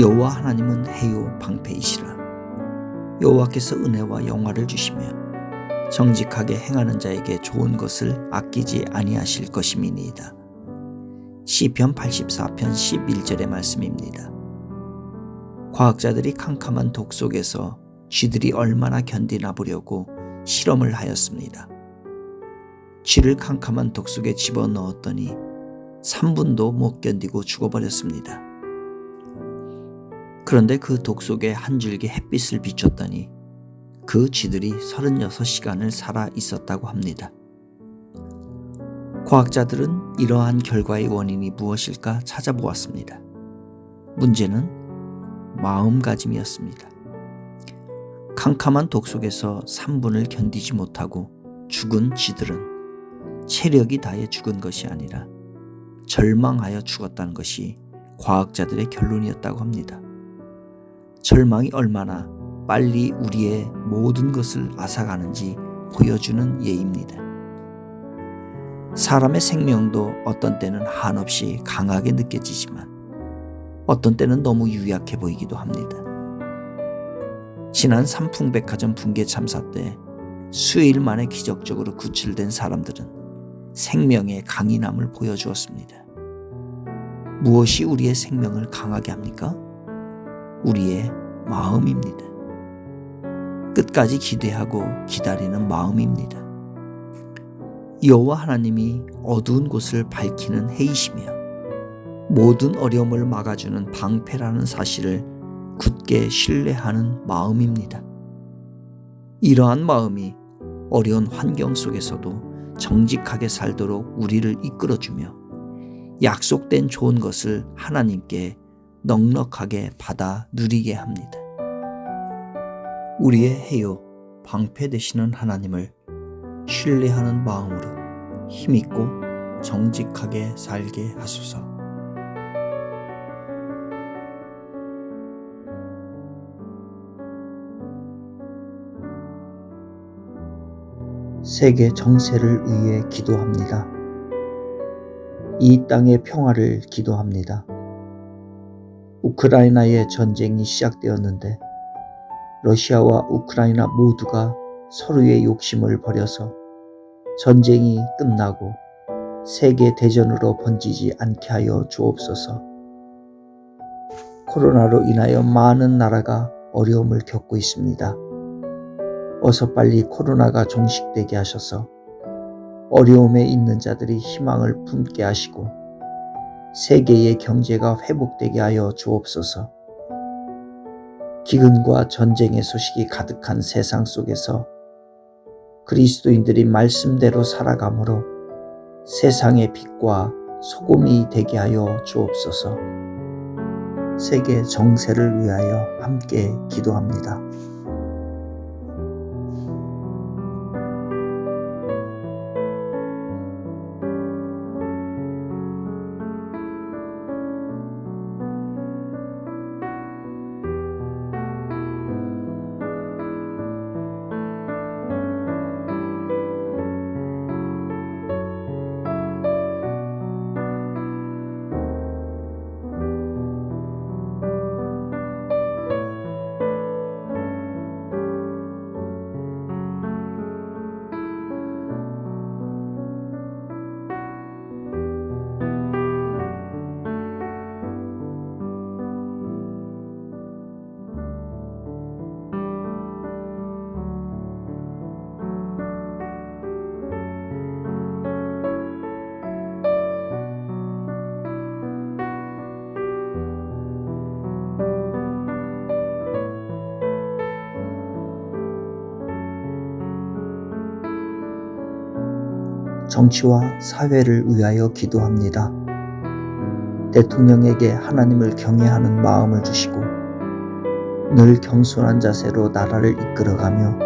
여호와 하나님은 해요 방패이시라 여호와께서 은혜와 영화를 주시며 정직하게 행하는 자에게 좋은 것을 아끼지 아니하실 것임이니이다. 시편 84편 11절의 말씀입니다. 과학자들이 캄캄한 독 속에서 쥐들이 얼마나 견디나 보려고 실험을 하였습니다. 쥐를 캄캄한 독 속에 집어넣었더니 3분도 못 견디고 죽어버렸습니다. 그런데 그 독 속에 한 줄기 햇빛을 비췄더니 그 쥐들이 36시간을 살아 있었다고 합니다. 과학자들은 이러한 결과의 원인이 무엇일까 찾아보았습니다. 문제는 마음가짐이었습니다. 캄캄한 독 속에서 3분을 견디지 못하고 죽은 쥐들은 체력이 다해 죽은 것이 아니라 절망하여 죽었다는 것이 과학자들의 결론이었다고 합니다. 절망이 얼마나 빨리 우리의 모든 것을 앗아가는지 보여주는 예입니다. 사람의 생명도 어떤 때는 한없이 강하게 느껴지지만 어떤 때는 너무 유약해 보이기도 합니다. 지난 삼풍백화점 붕괴 참사 때 수일 만에 기적적으로 구출된 사람들은 생명의 강인함을 보여주었습니다. 무엇이 우리의 생명을 강하게 합니까? 우리의 마음입니다. 끝까지 기대하고 기다리는 마음입니다. 여호와 하나님이 어두운 곳을 밝히는 해이시며 모든 어려움을 막아주는 방패라는 사실을 굳게 신뢰하는 마음입니다. 이러한 마음이 어려운 환경 속에서도 정직하게 살도록 우리를 이끌어주며 약속된 좋은 것을 하나님께 넉넉하게 받아 누리게 합니다. 우리의 해요, 방패 되시는 하나님을 신뢰하는 마음으로 힘있고 정직하게 살게 하소서. 세계 정세를 위해 기도합니다. 이 땅의 평화를 기도합니다. 우크라이나의 전쟁이 시작되었는데 러시아와 우크라이나 모두가 서로의 욕심을 버려서 전쟁이 끝나고 세계 대전으로 번지지 않게 하여 주옵소서. 코로나로 인하여 많은 나라가 어려움을 겪고 있습니다. 어서 빨리 코로나가 종식되게 하셔서 어려움에 있는 자들이 희망을 품게 하시고 세계의 경제가 회복되게 하여 주옵소서. 기근과 전쟁의 소식이 가득한 세상 속에서 그리스도인들이 말씀대로 살아가므로 세상의 빛과 소금이 되게 하여 주옵소서. 세계 정세를 위하여 함께 기도합니다. 정치와 사회를 위하여 기도합니다. 대통령에게 하나님을 경외하는 마음을 주시고 늘 겸손한 자세로 나라를 이끌어가며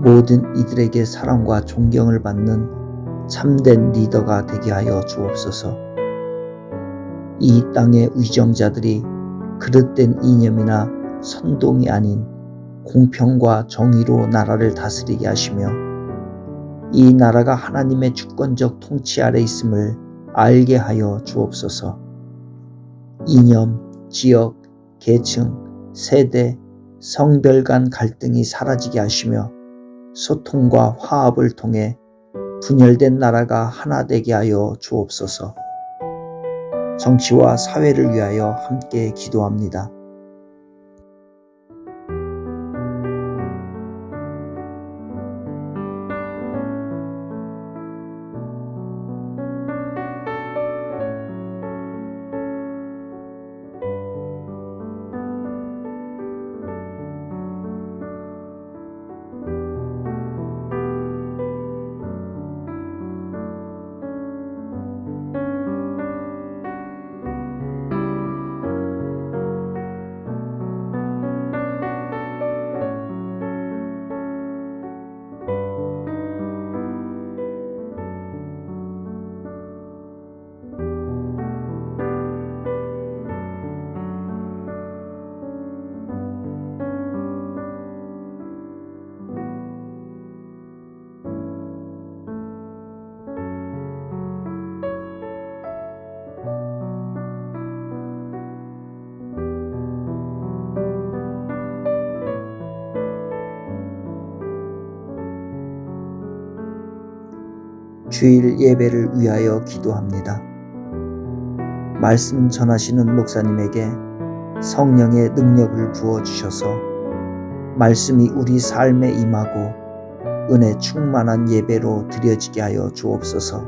모든 이들에게 사랑과 존경을 받는 참된 리더가 되게 하여 주옵소서. 이 땅의 위정자들이 그릇된 이념이나 선동이 아닌 공평과 정의로 나라를 다스리게 하시며 이 나라가 하나님의 주권적 통치 아래 있음을 알게 하여 주옵소서. 이념, 지역, 계층, 세대, 성별 간 갈등이 사라지게 하시며 소통과 화합을 통해 분열된 나라가 하나 되게 하여 주옵소서. 정치와 사회를 위하여 함께 기도합니다. 주일 예배를 위하여 기도합니다. 말씀 전하시는 목사님에게 성령의 능력을 부어 주셔서 말씀이 우리 삶에 임하고 은혜 충만한 예배로 드려지게 하여 주옵소서.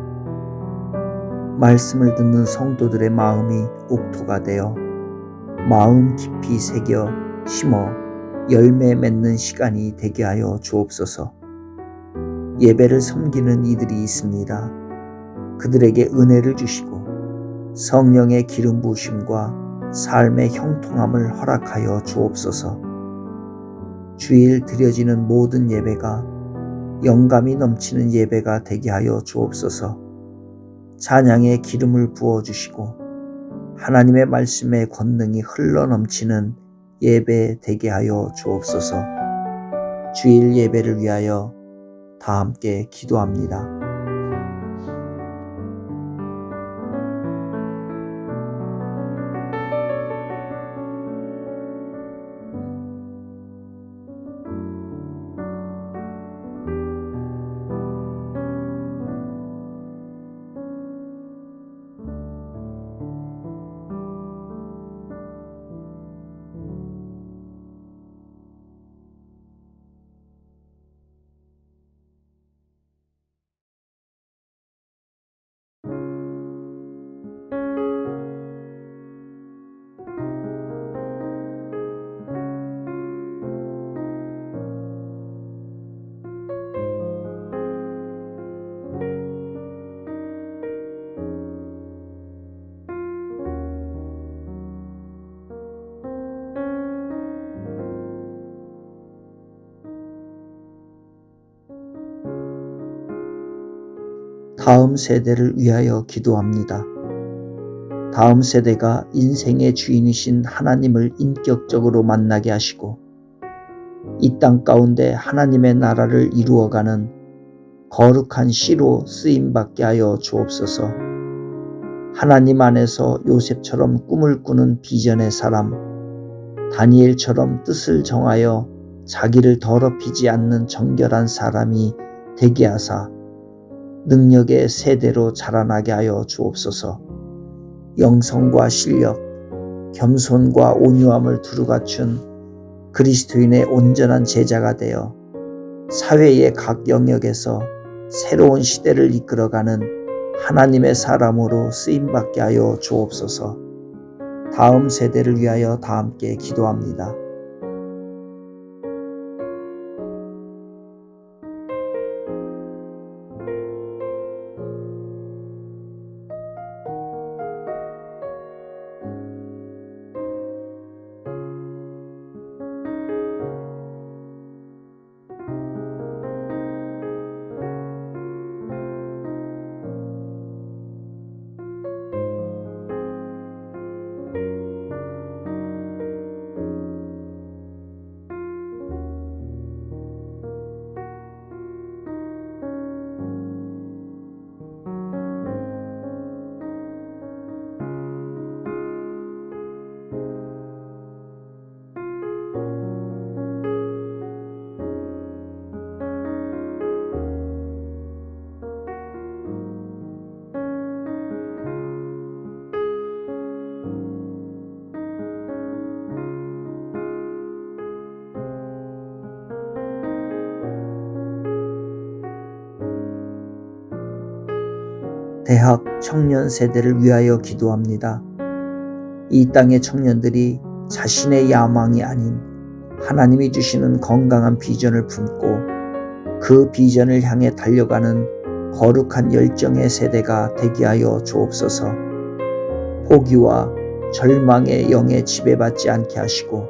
말씀을 듣는 성도들의 마음이 옥토가 되어 마음 깊이 새겨 심어 열매 맺는 시간이 되게 하여 주옵소서. 예배를 섬기는 이들이 있습니다. 그들에게 은혜를 주시고 성령의 기름 부으심과 삶의 형통함을 허락하여 주옵소서. 주일 드려지는 모든 예배가 영감이 넘치는 예배가 되게 하여 주옵소서. 찬양의 기름을 부어 주시고 하나님의 말씀의 권능이 흘러 넘치는 예배 되게 하여 주옵소서. 주일 예배를 위하여 다 함께 기도합니다. 다음 세대를 위하여 기도합니다. 다음 세대가 인생의 주인이신 하나님을 인격적으로 만나게 하시고 이 땅 가운데 하나님의 나라를 이루어가는 거룩한 씨로 쓰임받게 하여 주옵소서. 하나님 안에서 요셉처럼 꿈을 꾸는 비전의 사람, 다니엘처럼 뜻을 정하여 자기를 더럽히지 않는 정결한 사람이 되게 하사 능력의 세대로 자라나게 하여 주옵소서. 영성과 실력, 겸손과 온유함을 두루 갖춘 그리스도인의 온전한 제자가 되어 사회의 각 영역에서 새로운 시대를 이끌어가는 하나님의 사람으로 쓰임받게 하여 주옵소서. 다음 세대를 위하여 다 함께 기도합니다. 대학 청년 세대를 위하여 기도합니다. 이 땅의 청년들이 자신의 야망이 아닌 하나님이 주시는 건강한 비전을 품고 그 비전을 향해 달려가는 거룩한 열정의 세대가 되게 하여 주옵소서. 포기와 절망의 영에 지배받지 않게 하시고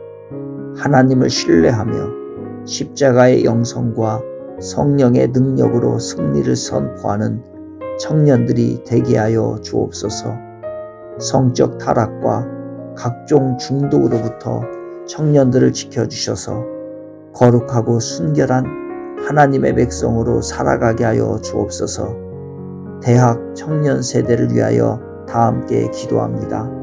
하나님을 신뢰하며 십자가의 영성과 성령의 능력으로 승리를 선포하는 청년들이 되게 하여 주옵소서. 성적 타락과 각종 중독으로부터 청년들을 지켜주셔서 거룩하고 순결한 하나님의 백성으로 살아가게 하여 주옵소서. 대학 청년 세대를 위하여 다 함께 기도합니다.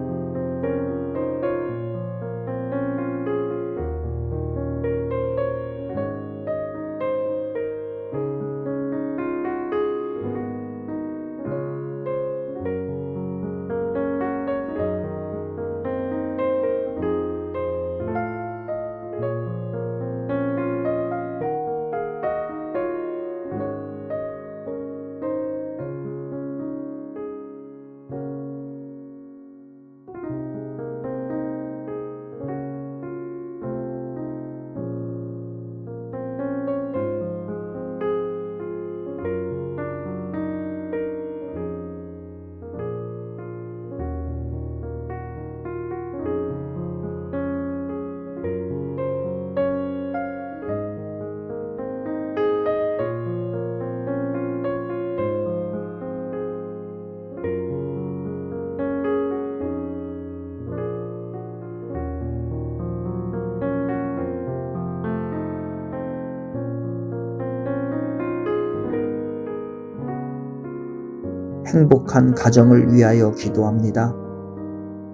행복한 가정을 위하여 기도합니다.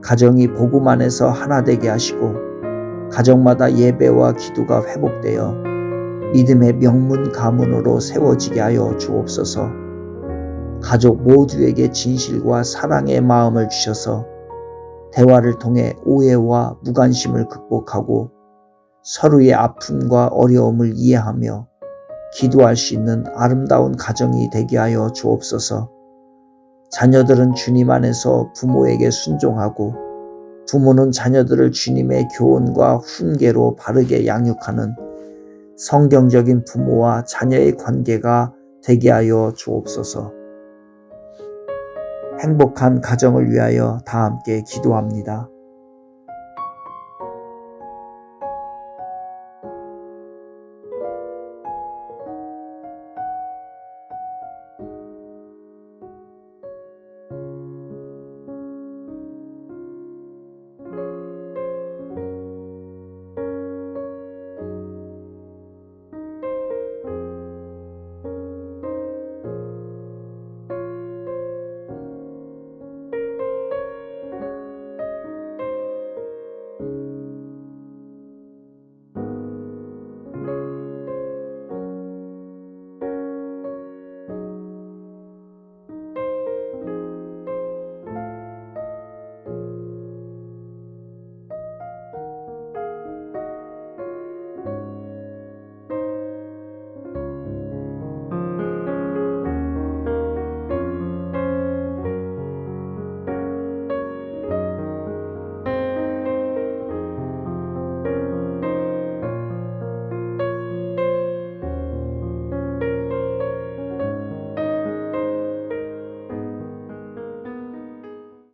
가정이 복음 안에서 하나 되게 하시고 가정마다 예배와 기도가 회복되어 믿음의 명문 가문으로 세워지게 하여 주옵소서. 가족 모두에게 진실과 사랑의 마음을 주셔서 대화를 통해 오해와 무관심을 극복하고 서로의 아픔과 어려움을 이해하며 기도할 수 있는 아름다운 가정이 되게 하여 주옵소서. 자녀들은 주님 안에서 부모에게 순종하고 부모는 자녀들을 주님의 교훈과 훈계로 바르게 양육하는 성경적인 부모와 자녀의 관계가 되게 하여 주옵소서. 행복한 가정을 위하여 다 함께 기도합니다.